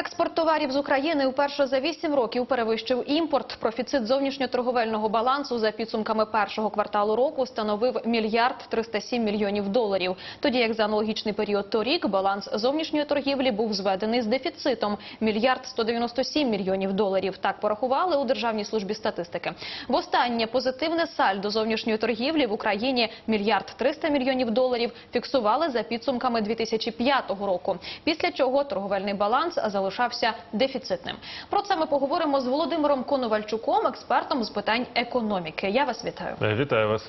Експорт товарів з України вперше за 8 років перевищив імпорт. Профіцит зовнішньоторговельного балансу за підсумками першого кварталу року становив мільярд 307 мільйонів доларів. Тоді як за аналогічний період торік баланс зовнішньої торгівлі був зведений з дефіцитом мільярд 197 мільйонів доларів. Так порахували у Державній службі статистики. Востаннє позитивне сальдо зовнішньої торгівлі в Україні мільярд 300 мільйонів доларів фіксували за підсумками 2005 року. Після чого торговельний баланс залишався дефіцитним. Про це ми поговоримо з Володимиром Коновальчуком, експертом з питань економіки. Я вас вітаю. Е, Вітаю вас.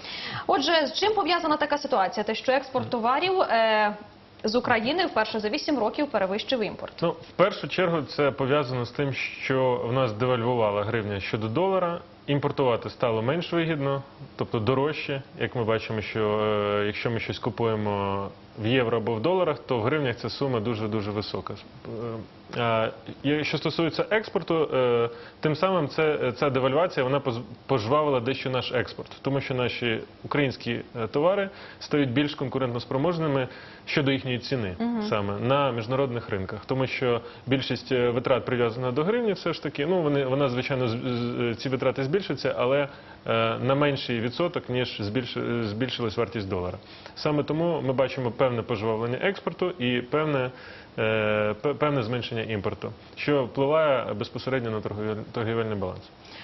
Отже, з чим пов'язана така ситуація? Те, що експорт товарів е, з України вперше за 8 років перевищив імпорт. Ну, в першу чергу, це пов'язано з тим, що в нас девальвувала гривня щодо долара. Імпортувати стало менш вигідно, тобто дорожче. Як ми бачимо, що е, якщо ми щось купуємо в євро або в доларах, то в гривнях ця сума дуже дуже висока. Е, і що стосується експорту, е, тим самим це, ця девальвація вона пожвавила дещо наш експорт, тому що наші українські е, товари стають більш конкурентноспроможними щодо їхньої ціни саме на міжнародних ринках, тому що більшість е, витрат прив'язана до гривні, все ж таки. Ну вони вона звичайно ці витрати збільшаться, але е, на менший відсоток ніж збільш, е, збільшилась вартість долара. Саме тому ми бачимо певне пожвавлення експорту і певне. е, Певне зменшення імпорту, що впливає безпосередньо на торгівельний баланс.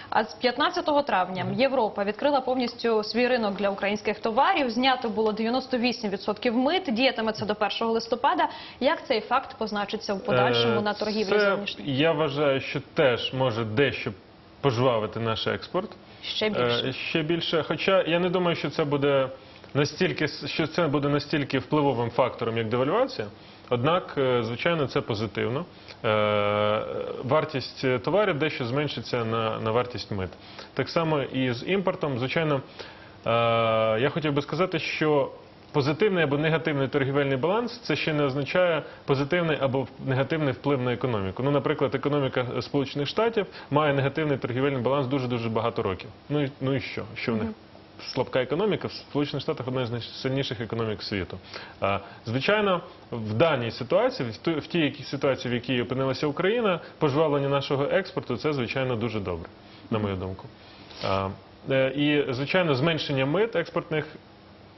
А з 15 травня Європа відкрила повністю свій ринок для українських товарів. Знято було 98% мит. Діятиме це до 1 листопада. Як цей факт позначиться в подальшому Е, на торгівлі це? Я вважаю, що теж може дещо пожвавити наш експорт. Ще більше. Е, Ще більше. Хоча я не думаю, що це буде настільки що це буде настільки впливовим фактором, як девальвація. Однак, е, звичайно, це позитивно. Е, Вартість товарів дещо зменшиться на, на вартість мит. Так само і з імпортом. Звичайно, е, я хотів би сказати, що позитивний або негативний торгівельний баланс це ще не означає позитивний або негативний вплив на економіку. Ну, наприклад, економіка Сполучених Штатів має негативний торгівельний баланс дуже дуже багато років. Ну і ну і що? Що в них? Слабка економіка в Сполучених Штатах одна з найсильніших економік світу. Звичайно, в даній ситуації, в тій ситуації, в якій опинилася Україна, пожвавлення нашого експорту це звичайно дуже добре, на мою думку. Е, і звичайно, зменшення мит експортних.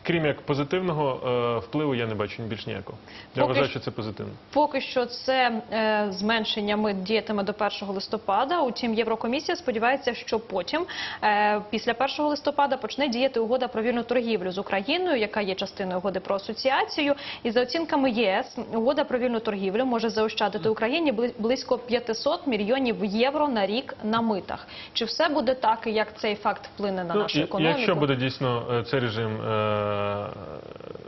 Крім як позитивного е, впливу, я не бачу більш ніякого. Я Поки вважаю, що- це позитивно. Поки що це е, зменшення мит діятиме до 1 листопада. Утім, Єврокомісія сподівається, що потім, е, після 1 листопада, почне діяти угода про вільну торгівлю з Україною, яка є частиною угоди про асоціацію. І за оцінками ЄС, угода про вільну торгівлю може заощадити Україні близько 500 мільйонів євро на рік на митах. Чи все буде так, і як цей факт вплине на Ну, нашу економіку? Якщо буде дійсно цей режим е,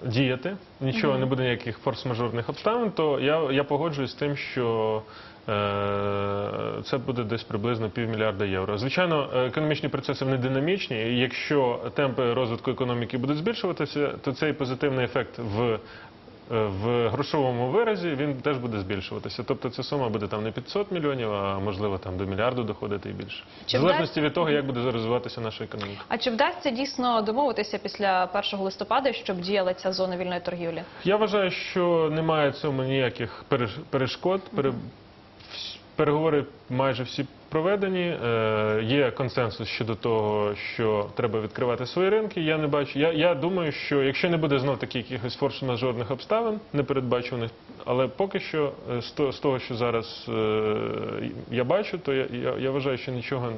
діяти, нічого не буде ніяких форс-мажорних обставин, то я, я погоджуюсь з тим, що е, це буде десь приблизно півмільярда євро. Звичайно, е, економічні процеси вони динамічні. і Якщо темпи розвитку економіки будуть збільшуватися, то цей позитивний ефект в е, в грошовому виразі він теж буде збільшуватися. Тобто ця сума буде там не 500 мільйонів, а можливо там до мільярду доходити і більше. Чи в залежності від того, як буде розвиватися наша економіка. А чи вдасться дійсно домовитися після 1 листопада, щоб діяла ця зона вільної торгівлі? Я вважаю, що немає цьому ніяких переш- перешкод. Переговори майже всі проведені. Е, Є консенсус щодо того, що треба відкривати свої ринки. Я не бачу. Я, я думаю, що якщо не буде знов таки якихось форс-мажорних обставин непередбачуваних, але поки що е, з з того, що зараз е, я бачу, то я, я, я вважаю, що нічого,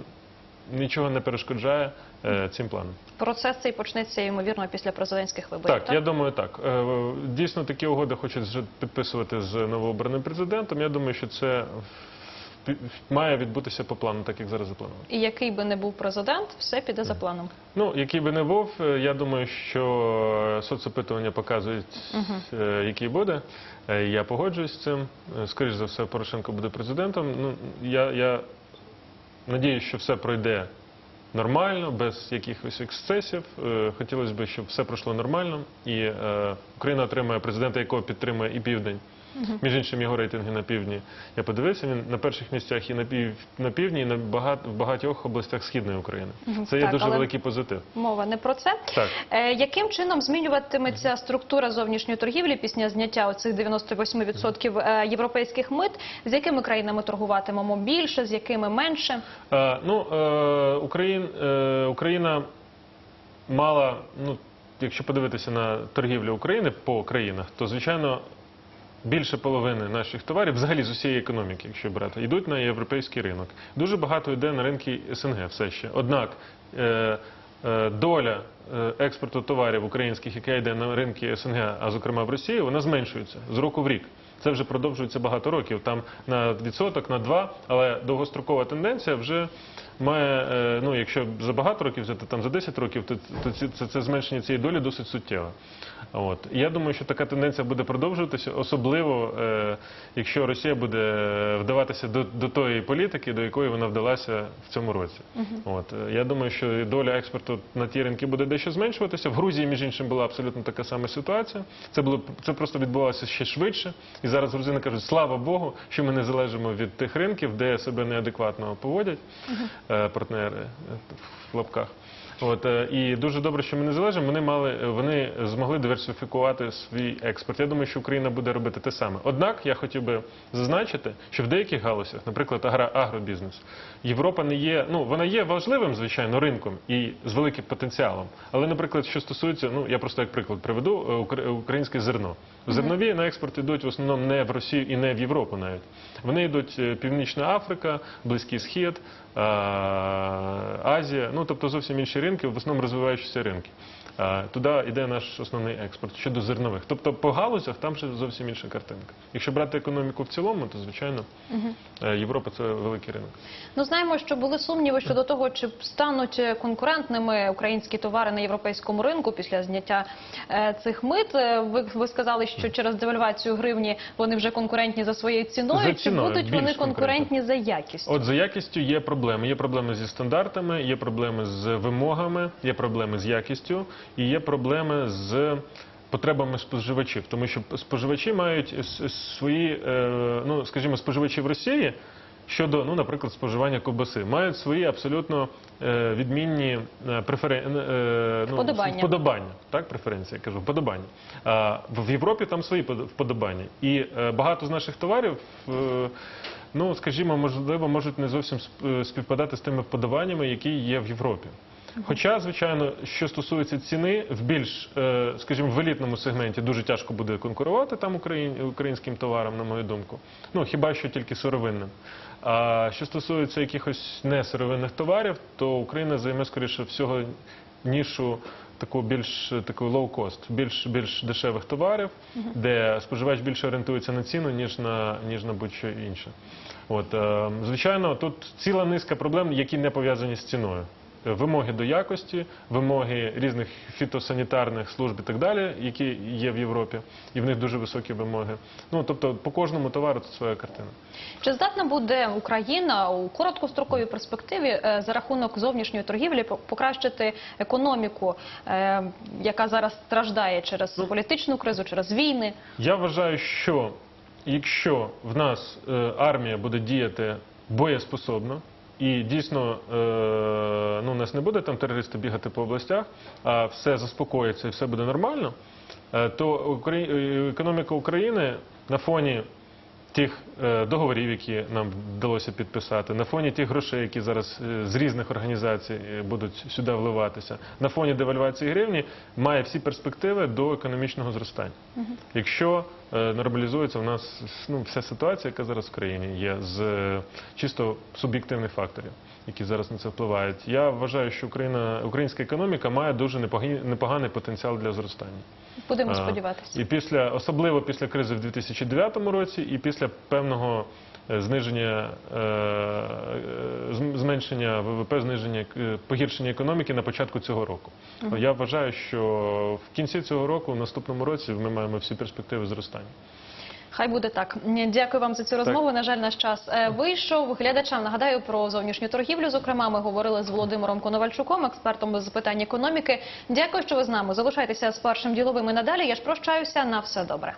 нічого не перешкоджає е, цим планам. Процес цей почнеться ймовірно після президентських виборів. Так, я думаю, так. Е, Дійсно, такі угоди хочуть підписувати з новообраним президентом. Я думаю, що це має відбутися по плану, так як зараз заплановано. І який би не був президент, все піде за планом. Ну, який би не був, е, я думаю, що соцопитування показують, е, який буде. Е, Я погоджуюсь з цим. Е, Скоріш за все, Порошенко буде президентом. Ну, я, я надіюсь, що все пройде нормально, без якихось ексцесів. Е, Хотілося б, щоб все пройшло нормально, і е, Україна отримає президента, якого підтримує і Південь. Між іншим, його рейтинги на півдні. Я подивився, він на перших місцях і на пів на півдні, і на багат, в багатьох областях східної України. Це є Так, дуже але- великий позитив. Мова не про це. Так. Е, яким чином змінюватиметься структура зовнішньої торгівлі після зняття оцих 98% е, європейських мит? З якими країнами торгуватимемо більше, з якими менше? Е, ну, е, Україн, е, Україна мала, ну, якщо подивитися на торгівлю України по країнах, то звичайно. Більше половини наших товарів, взагалі з усієї економіки, якщо брати, йдуть на європейський ринок. Дуже багато йде на ринки СНГ все ще. Однак е, е, доля е, експорту товарів українських, яка йде на ринки СНГ, а зокрема в Росії, вона зменшується з року в рік. Це вже продовжується багато років, там на відсоток, на два, але довгострокова тенденція вже має, е, ну якщо за багато років взяти, там за 10 років, то, то це, це зменшення цієї долі досить суттєве. От. Я думаю, що така тенденція буде продовжуватися, особливо е, якщо Росія буде вдаватися до, до тої політики, до якої вона вдалася в цьому році. От. е, Я думаю, що доля експорту на ті ринки буде дещо зменшуватися. В Грузії, між іншим, була абсолютно така сама ситуація. Це було це просто відбувалося ще швидше. І зараз грузини кажуть, слава Богу, що ми не залежимо від тих ринків, де себе неадекватно поводять е, партнери е, в лапках. От е, і дуже добре, що ми не залежимо. Вони мали вони змогли диверсифікувати свій експорт. Я думаю, що Україна буде робити те саме. Однак я хотів би зазначити, що в деяких галузях, наприклад, агро, агробізнес, Європа не є. Ну вона є важливим, звичайно, ринком і з великим потенціалом. Але, наприклад, що стосується, ну я просто як приклад приведу українське зерно. Зернові на експорт йдуть в основному не в Росію і не в Європу навіть. Вони йдуть е, Північна Африка, Близький Схід, Азія, ну тобто зовсім інші ринки, в основному розвиваючіся ринки. Е, Туди йде наш основний експорт щодо зернових. Тобто по галузях там ще зовсім інша картинка. Якщо брати економіку в цілому, то звичайно е, Європа це великий ринок. Ну знаємо, що були сумніви щодо того, чи стануть конкурентними українські товари на європейському ринку після зняття е, цих мит. Е, Ви, ви сказали, що через девальвацію гривні вони вже конкурентні за своєю ціною. За чи будуть вони конкурентні. за якістю? От за якістю є проблеми. Є проблеми зі стандартами, є проблеми з вимогами, є проблеми з якістю і є проблеми з. Потребами споживачів, тому що споживачі мають свої, е, ну скажімо, споживачі в Росії щодо, ну, наприклад, споживання ковбаси, мають свої абсолютно е, відмінні е, преферен... е, ну, Вподобання. вподобання, так, преференції, я кажу, вподобання. А в Європі там свої под- вподобання. І е, багато з наших товарів, е, ну, скажімо, можливо, можуть не зовсім сп- е, співпадати з тими вподобаннями, які є в Європі. Хоча, звичайно, що стосується ціни, в більш, е, скажімо, в елітному сегменті дуже тяжко буде конкурувати там україн- українським товарам, на мою думку. Ну, хіба що тільки сировинним. А що стосується якихось несировинних товарів, то Україна займе, скоріше всього, нішу таку більш таку low-cost, більш, більш дешевих товарів, де споживач більше орієнтується на ціну, ніж на, ніж на будь-що інше. От, е, звичайно, тут ціла низка проблем, які не пов'язані з ціною. Вимоги до якості, вимоги різних фітосанітарних служб і так далі, які є в Європі, і в них дуже високі вимоги. Ну тобто по кожному товару це своя картина. Чи здатна буде Україна у короткостроковій перспективі е, за рахунок зовнішньої торгівлі покращити економіку, е, яка зараз страждає через Ну, політичну кризу, через війни? Я вважаю, що якщо в нас е, армія буде діяти боєспособно, і дійсно е, ну, у нас не буде там терористи бігати по областях, а все заспокоїться і все буде нормально, е, то е, економіка України на фоні тих договорів, які нам вдалося підписати, на фоні тих грошей, які зараз з різних організацій будуть сюди вливатися, на фоні девальвації гривні, має всі перспективи до економічного зростання. Якщо нормалізується в нас ну, вся ситуація, яка зараз в країні є, з е, чисто суб'єктивних факторів, які зараз на це впливають, я вважаю, що Україна, українська економіка має дуже непоганий, непоганий потенціал для зростання. Будемо сподіватися. І після, особливо після кризи в 2009 році, і після певного е, зниження е, е, зм- зменшення ВВП, зниження е, погіршення економіки на початку цього року. Я вважаю, що в кінці цього року, в наступному році, ми маємо всі перспективи зростання. Хай буде так. Дякую вам за цю розмову. На жаль, наш час е, вийшов. Глядачам нагадаю про зовнішню торгівлю. Зокрема, ми говорили з Володимиром Коновальчуком, експертом з питань економіки. Дякую, що ви з нами. Залишайтеся з першим діловим і надалі. Я ж прощаюся. На все добре.